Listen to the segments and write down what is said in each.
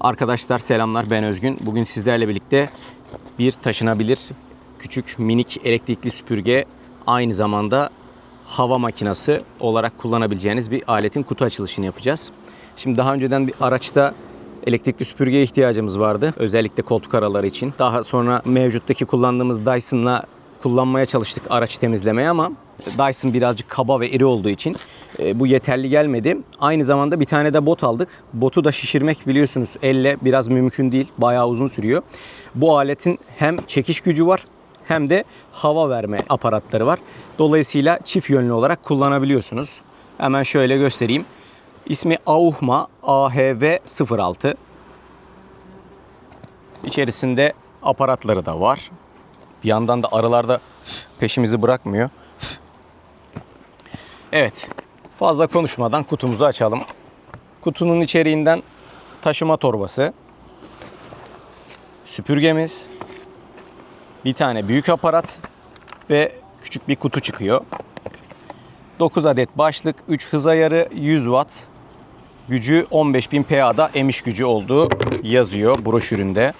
Arkadaşlar selamlar ben Özgün. Bugün sizlerle birlikte bir taşınabilir küçük minik elektrikli süpürge aynı zamanda hava makinesi olarak kullanabileceğiniz bir aletin kutu açılışını yapacağız. Şimdi daha önceden bir araçta elektrikli süpürgeye ihtiyacımız vardı. Özellikle koltuk araları için. Daha sonra mevcuttaki kullandığımız Dyson'la kullanmaya çalıştık araç temizlemeye ama Dyson birazcık kaba ve iri olduğu için bu yeterli gelmedi. Aynı zamanda bir tane de bot aldık. Botu da şişirmek biliyorsunuz elle biraz mümkün değil. Bayağı uzun sürüyor. Bu aletin hem çekiş gücü var hem de hava verme aparatları var. Dolayısıyla çift yönlü olarak kullanabiliyorsunuz. Hemen şöyle göstereyim. İsmi Auhma AHV06. İçerisinde aparatları da var. Bir yandan da arılarda peşimizi bırakmıyor. Evet. Fazla konuşmadan kutumuzu açalım. Kutunun içeriğinden taşıma torbası, süpürgemiz, bir tane büyük aparat ve küçük bir kutu çıkıyor. 9 adet başlık, 3 hız ayarı, 100 watt. Gücü 15.000 PA'da emiş gücü olduğu yazıyor broşüründe.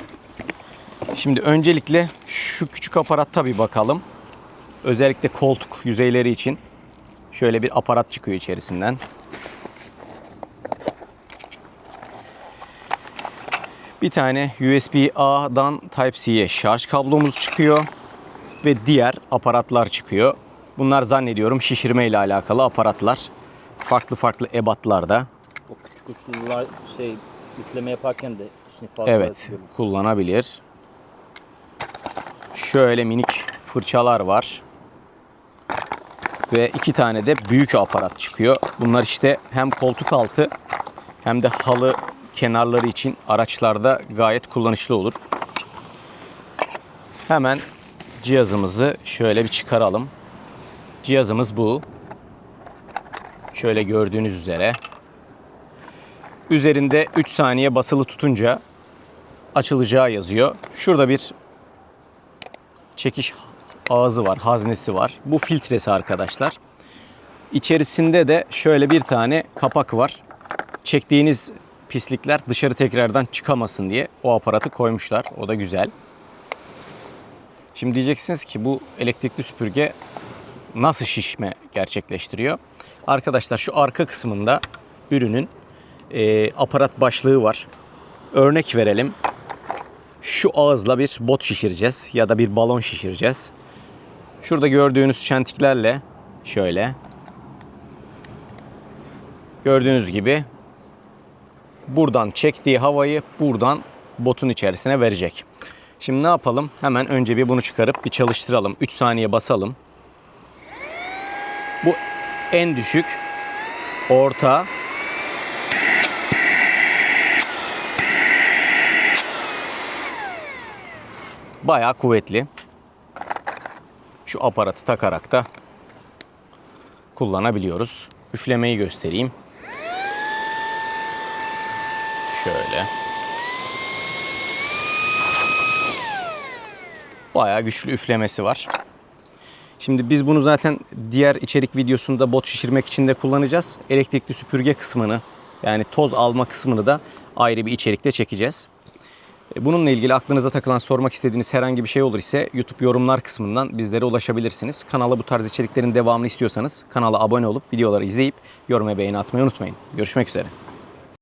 Şimdi öncelikle şu küçük aparatta bir bakalım. Özellikle koltuk yüzeyleri için şöyle bir aparat çıkıyor içerisinden. Bir tane USB A'dan Type-C'ye şarj kablomuz çıkıyor ve diğer aparatlar çıkıyor. Bunlar zannediyorum şişirme ile alakalı aparatlar. Farklı farklı ebatlarda. O küçük uçlular şey yükleme yaparken de işini fazla Evet, görüyorum. kullanabilir. Şöyle minik fırçalar var. Ve iki tane de büyük aparat çıkıyor. Bunlar işte hem koltuk altı hem de halı kenarları için araçlarda gayet kullanışlı olur. Hemen cihazımızı şöyle bir çıkaralım. Cihazımız bu. Şöyle gördüğünüz üzere. Üzerinde 3 saniye basılı tutunca açılacağı yazıyor. Şurada bir çekiş ağzı var, haznesi var. Bu filtresi arkadaşlar. İçerisinde de şöyle bir tane kapak var. Çektiğiniz pislikler dışarı tekrardan çıkamasın diye o aparatı koymuşlar. O da güzel. Şimdi diyeceksiniz ki bu elektrikli süpürge nasıl şişme gerçekleştiriyor? Arkadaşlar şu arka kısmında ürünün e, aparat başlığı var. Örnek verelim. Şu ağızla bir bot şişireceğiz ya da bir balon şişireceğiz. Şurada gördüğünüz çentiklerle şöyle gördüğünüz gibi buradan çektiği havayı buradan botun içerisine verecek. Şimdi ne yapalım? Hemen önce bir bunu çıkarıp bir çalıştıralım. 3 saniye basalım. Bu en düşük, orta, bayağı kuvvetli. Şu aparatı takarak da kullanabiliyoruz. Üflemeyi göstereyim. Şöyle. Bayağı güçlü üflemesi var. Şimdi biz bunu zaten diğer içerik videosunda bot şişirmek için de kullanacağız. Elektrikli süpürge kısmını yani toz alma kısmını da ayrı bir içerikte çekeceğiz. E, Bununla ilgili aklınıza takılan sormak istediğiniz herhangi bir şey olur ise YouTube yorumlar kısmından bizlere ulaşabilirsiniz. Kanala bu tarz içeriklerin devamını istiyorsanız kanala abone olup videoları izleyip yorum ve beğeni atmayı unutmayın. Görüşmek üzere.